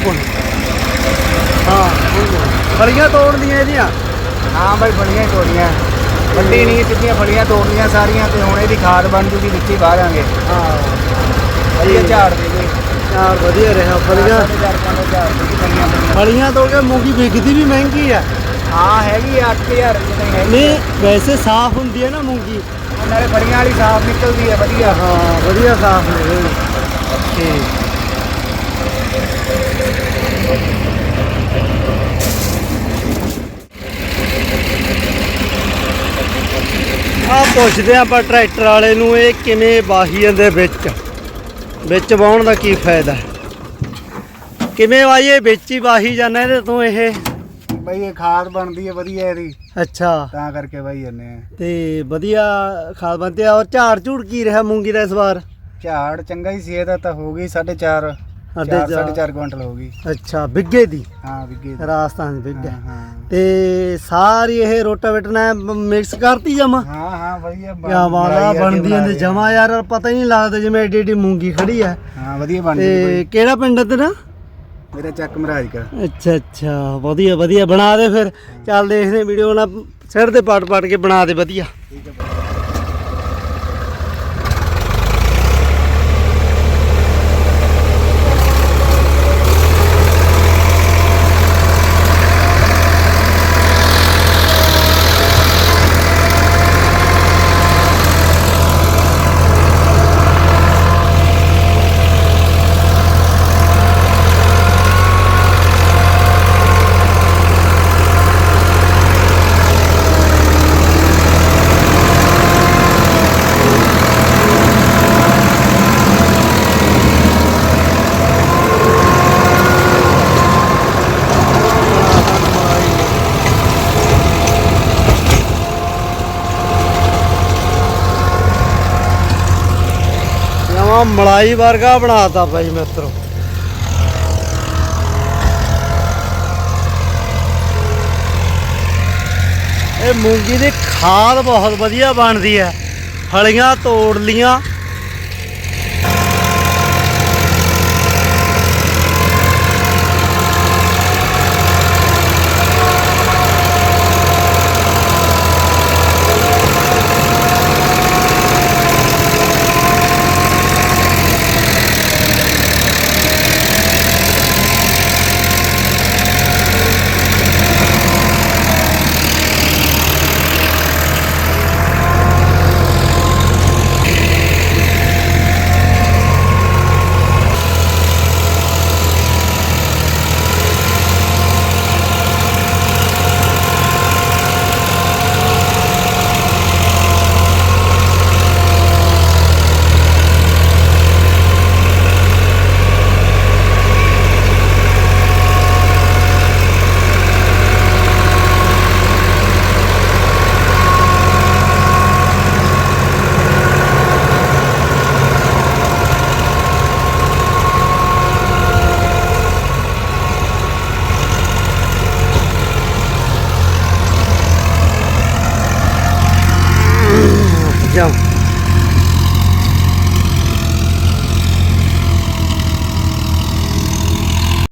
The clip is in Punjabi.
ਕੋਲ ਹਾਂ ਫਲੀਆਂ ਤੋੜਦੀਆਂ ਇਹਦੀਆਂ? ਹਾਂ ਬਾਈ ਫਲੀਆਂ ਹੀ ਤੋੜੀਆਂ ਵੱਡੀ ਨਹੀਂ ਸਿੱਧੀਆਂ ਫਲੀਆਂ ਤੋੜਨੀਆਂ ਸਾਰੀਆਂ ਤੇ ਹੁਣ ਇਹਦੀ ਖਾਦ ਬਣ ਜੂਗੀ ਵਿੱਚ ਹੀ ਬਾਹਾਂਗੇ ਹਾਂ। ਵਧੀਆ ਝਾੜ ਦੇ ਦੇ ਯਾਰ ਵਧੀਆ ਰਿਹਾ ਫਲੀਆਂ। ਫਲੀਆਂ ਤੋੜ ਕੇ ਮੂੰਗੀ ਵਿਕਦੀ ਵੀ ਮਹਿੰਗੀ ਆ? ਹਾਂ ਹੈਗੀ 8000 ਰੁਪਏ ਦੀ ਹੈਗੀ ਨਹੀਂ ਵੈਸੇ ਸਾਫ਼ ਹੁੰਦੀ ਹੈ ਨਾ ਮੂੰਗੀ। ਨਾਲੇ ਫਲੀਆਂ ਵਾਲੀ ਸਾਫ਼ ਨਿਕਲਦੀ ਹੈ ਵਧੀਆ। ਹਾਂ ਵਧੀਆ ਸਾਫ਼ ਨਿਕਲਦੀ ਠੀਕ। ਆ ਪੁੱਛਦੇ ਆਂ ਆਪਾਂ ਟਰੈਕਟਰ ਵਾਲੇ ਨੂੰ ਇਹ ਕਿਵੇਂ ਵਾਹੀਆਂ ਦੇ ਵਿੱਚ ਵਿੱਚ ਵਾਉਣ ਦਾ ਕੀ ਫਾਇਦਾ? ਕਿਵੇਂ ਵਾਹੀਏ ਵਿੱਚ ਹੀ ਵਾਹੀ ਜਾਂਦਾ ਇਹਦੇ ਤੋਂ ਇਹ? ਬਈ ਇਹ ਖਾਦ ਬਣਦੀ ਹੈ ਵਧੀਆ ਇਹਦੀ। ਅੱਛਾ। ਤਾਂ ਕਰਕੇ ਬਾਈ ਜੰਨੇ ਆ। ਤੇ ਵਧੀਆ ਖਾਦ ਬੰਦੇ ਆ ਔਰ ਝਾੜ ਝੂੜ ਕੀ ਰਿਹਾ ਮੂੰਗੀ ਦਾ ਇਸ ਵਾਰ? ਝਾੜ ਚੰਗਾ ਹੀ ਸੀ ਇਹਦਾ ਤਾਂ ਹੋ ਗਈ 4.5 ਚਾਰ। 4.5 ਕੁਇੰਟਲ ਹੋ ਗਈ। ਅੱਛਾ ਬਿੱਗੇ ਦੀ? ਹਾਂ ਵਿਗੇ ਦੀ। ਰਾਜਸਥਾਨ ਦੀ ਬਿੱਗੇ ਹਾਂ। ਹਾਂ ਤੇ ਸਾਰੀ ਇਹ ਰੋਟਾਵੇਟਰ ਨਾਲ ਮਿਕਸ ਕਰਤੀ ਜਮਾ? ਹਾਂ ਹਾਂ ਵਧੀਆ ਬਣ- ਕਿਆ ਬਾਤ ਆ ਬਣਾਈ ਆ, ਬਣਦੀ ਬਣਾ ਇਹਦੇ ਰਹੀ ਆ। ਜਮਾ ਯਾਰ ਪਤਾ ਹੀ ਨਹੀਂ ਲੱਗਦਾ ਜਿਵੇਂ ਏਡੀ ਏਡੀ ਮੂੰਗੀ ਖੜੀ ਆ ਹਾਂ ਵਧੀਆ ਬਣ ਗਈ ਤੇ ਕਿਹੜਾ ਪਿੰਡ ਹੈ ਤੇਰਾ? ਮੇਰਾ ਚੱਕ ਮਹਾਰਾਜ ਕਾ। ਅੱਛਾ ਅੱਛਾ ਵਧੀਆ ਵਧੀਆ ਬਣਾ ਦੇ ਫਿਰ। ਚੱਲ ਦੇਖਦੇ ਵੀਡੀਓ ਨਾ ਸਿਰ ਦੇ ਪਾਟ ਪਾਟ ਕੇ ਬਣਾ ਦੇ ਵਧੀਆ। ਜਮਾ ਮਲਾਈ ਵਰਗਾ ਬਣਾਤਾ ਭਾਈ ਮਿੱਤਰੋ। ਇਹ ਮੂੰਗੀ ਦੀ ਖਾਦ ਬਹੁਤ ਵਧੀਆ ਬਣਦੀ ਹੈ। ਫਲੀਆਂ ਤੋੜ ਲੀਆਂ đâu